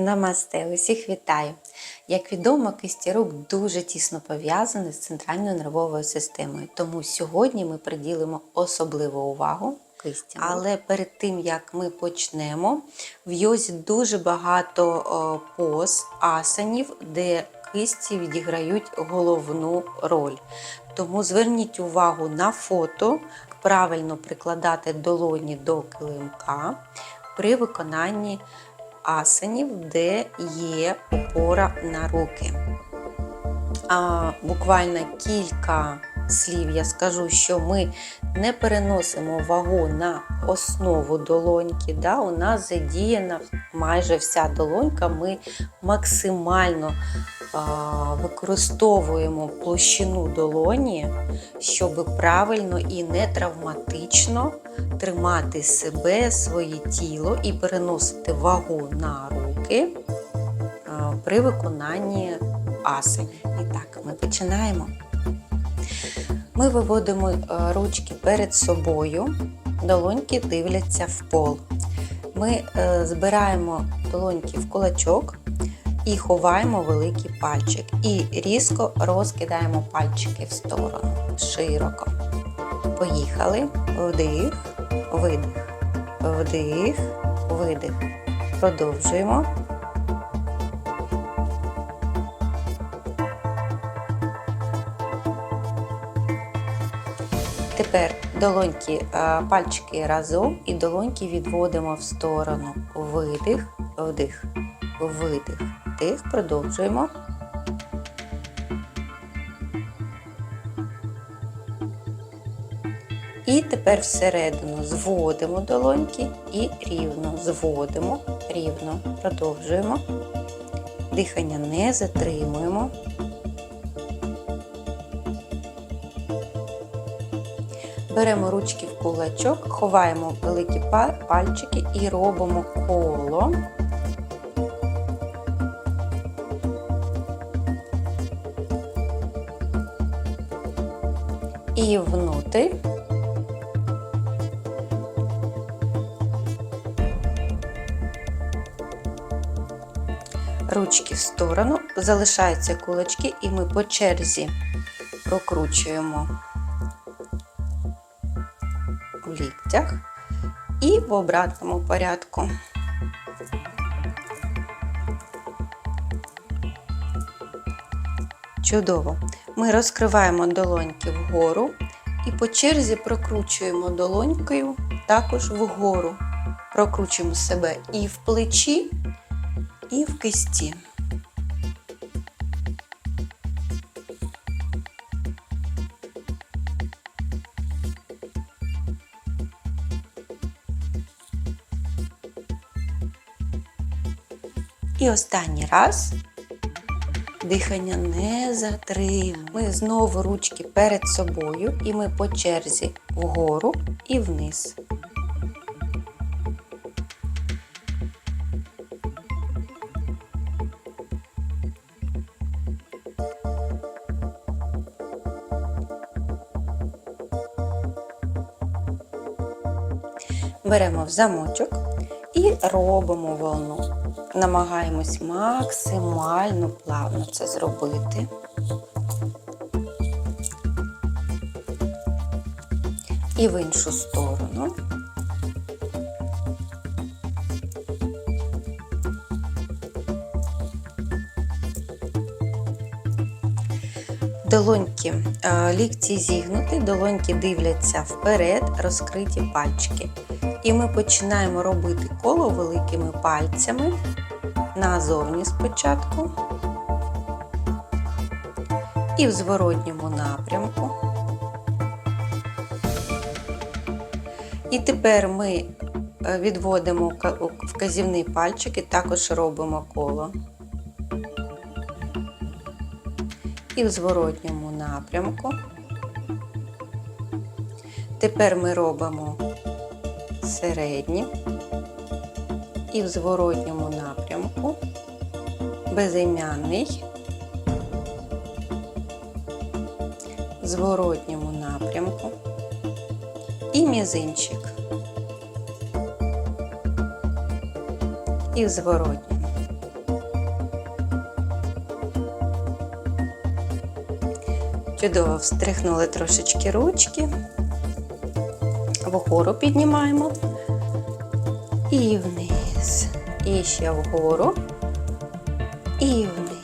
Намасте, усіх вітаю! Як відомо, кисті рук дуже тісно пов'язані з центральною нервовою системою, тому сьогодні ми приділимо особливу увагу кистям. Але перед тим як ми почнемо, в йозі дуже багато поз, асанів, де кисті відіграють головну роль. Тому зверніть увагу на фото, правильно прикладати долоні до килимка при виконанні асанів, де є опора на руки. А, буквально кілька слів я скажу, що ми не переносимо вагу на основу долоньки. Да? У нас задіяна майже вся долонька. Ми максимально використовуємо площину долоні, щоб правильно і не травматично тримати себе, своє тіло і переносити вагу на руки при виконанні асень. І так, ми починаємо. Ми виводимо ручки перед собою, долоньки дивляться в пол. Ми е, збираємо долоньки в кулачок і ховаємо великий пальчик. І різко розкидаємо пальчики в сторону широко. Поїхали. Вдих, видих, вдих, видих. Продовжуємо. Тепер долоньки, е, пальчики разом і долоньки відводимо в сторону. Видих, вдих, видих, вдих. Продовжуємо. І тепер всередину зводимо долоньки і рівно зводимо, рівно. Продовжуємо. Дихання не затримуємо. Беремо ручки в кулачок, ховаємо великі пальчики і робимо коло. Внутрі. Ручки в сторону, залишаються кулачки, і ми по черзі прокручуємо в ліктях і в обратному порядку. Чудово! Ми розкриваємо долоньки вгору і по черзі прокручуємо долонькою також вгору. Прокручуємо себе і в плечі, і в кисті. І останній раз дихання не затримуємо. Ми знову ручки перед собою, і ми по черзі вгору і вниз. Беремо в замочок і робимо волну. Намагаємось максимально плавно це зробити. І в іншу сторону. Долоньки, лікті зігнуті, долоньки дивляться вперед, розкриті пальчики. І ми починаємо робити коло великими пальцями назовні спочатку і в зворотньому напрямку. І тепер ми відводимо вказівний пальчик і також робимо коло. І в зворотньому напрямку. Тепер ми робимо середні і в зворотньому напрямку безім'яний, в зворотньому напрямку і мізинчик. І в зворотньому. Чудово встряхнули трошечки ручки, вгору піднімаємо і вниз. І ще вгору і вниз.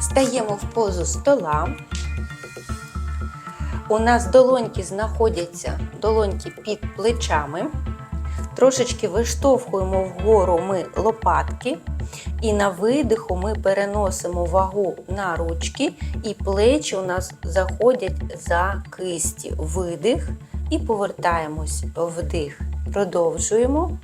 Стаємо в позу стола. У нас долоньки знаходяться долоньки під плечами. Трошечки виштовхуємо вгору ми лопатки. І на видиху ми переносимо вагу на ручки, і плечі у нас заходять за кисті. Видих і повертаємось вдих. Продовжуємо.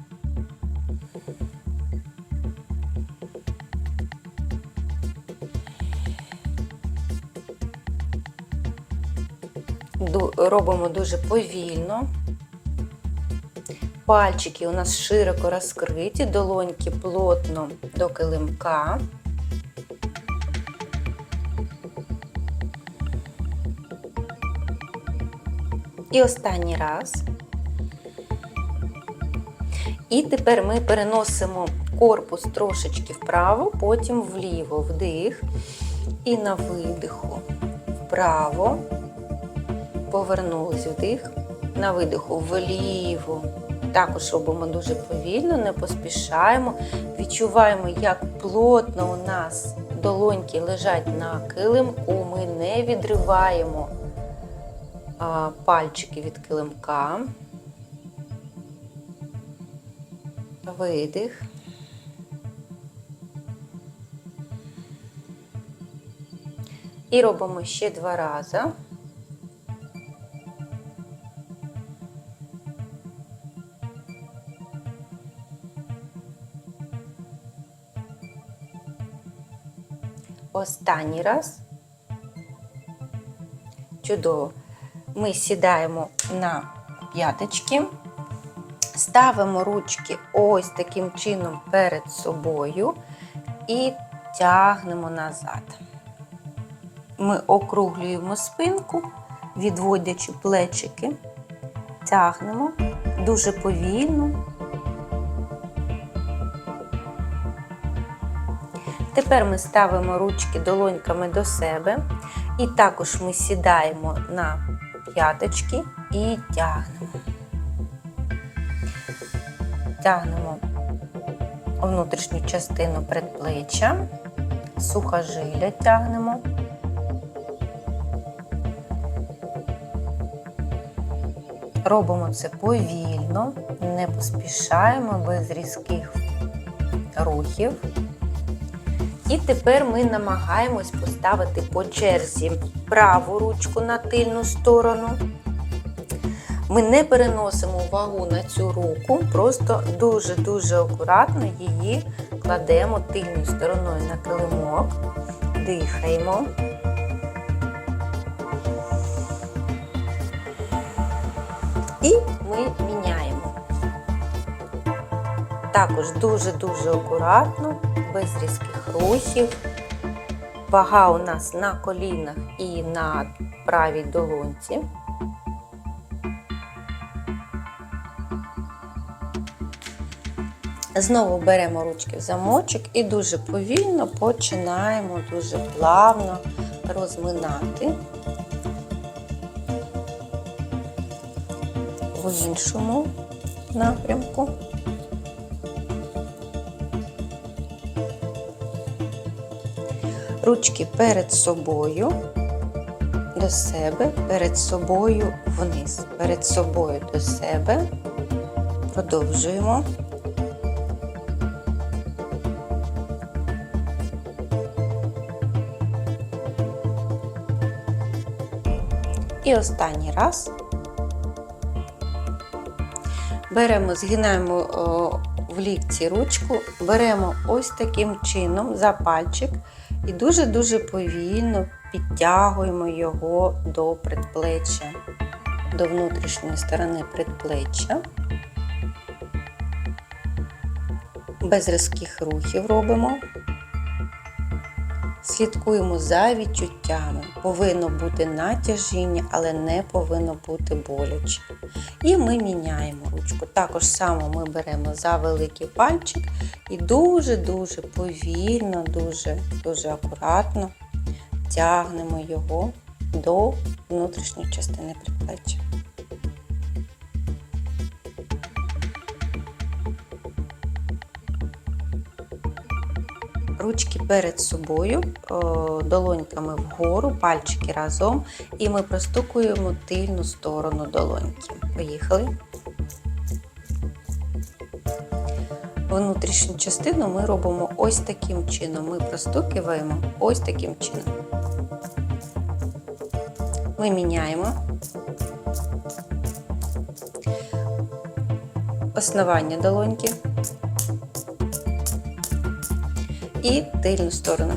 Робимо дуже повільно. Пальчики у нас широко розкриті, долоньки плотно до килимка. І останній раз. І тепер ми переносимо корпус трошечки вправо, потім вліво, вдих. І на видиху вправо. Повернулись вдих. На видиху вліво. Також робимо дуже повільно, не поспішаємо. Відчуваємо, як плотно у нас долоньки лежать на килимку. Ми не відриваємо пальчики від килимка. Видих. І робимо ще два рази. Останній раз. Чудово. Ми сідаємо на п'яточки, ставимо ручки ось таким чином перед собою і тягнемо назад. Ми округлюємо спинку, відводячи плечики, тягнемо дуже повільно. Тепер ми ставимо ручки долоньками до себе, і також ми сідаємо на п'яточки і тягнемо. Тягнемо внутрішню частину предплеччя, сухожилля тягнемо. Робимо це повільно, не поспішаємо без різких рухів. І тепер ми намагаємось поставити по черзі праву ручку на тильну сторону. Ми не переносимо вагу на цю руку, просто дуже-дуже акуратно її кладемо тильною стороною на килимок, дихаємо. І ми міняємо. Також дуже-дуже акуратно, без різких рухів. Вага у нас на колінах і на правій долонці. Знову беремо ручки в замочок і дуже повільно починаємо дуже плавно розминати в іншому напрямку. Ручки перед собою до себе, перед собою вниз, перед собою до себе. Продовжуємо. І останній раз. Беремо, згинаємо в лікці ручку, беремо ось таким чином за пальчик і дуже-дуже повільно підтягуємо його до предплеччя, до внутрішньої сторони предплеччя. Без різких рухів робимо. Слідкуємо за відчуттями. Повинно бути натяжіння, але не повинно бути боляче. І ми міняємо ручку. Також само ми беремо за великий пальчик і дуже-дуже повільно, дуже, дуже акуратно тягнемо його до внутрішньої частини предплеччя. Ручки перед собою, долоньками вгору, пальчики разом, і ми простукуємо тильну сторону долоньки. Поїхали. Внутрішню частину ми робимо ось таким чином. Ми простукуємо ось таким чином. Ми міняємо основання долоньки і тильну сторону.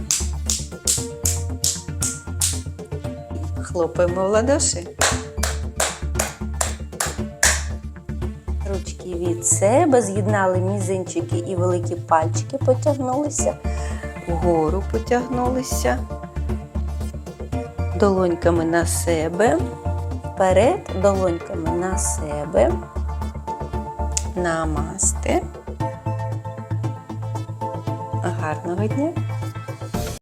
Хлопаємо в ладоші. Ручки від себе з'єднали мізинчики і великі пальчики потягнулися, вгору потягнулися, долоньками на себе, вперед, долоньками на себе, намасти. Гарного дня!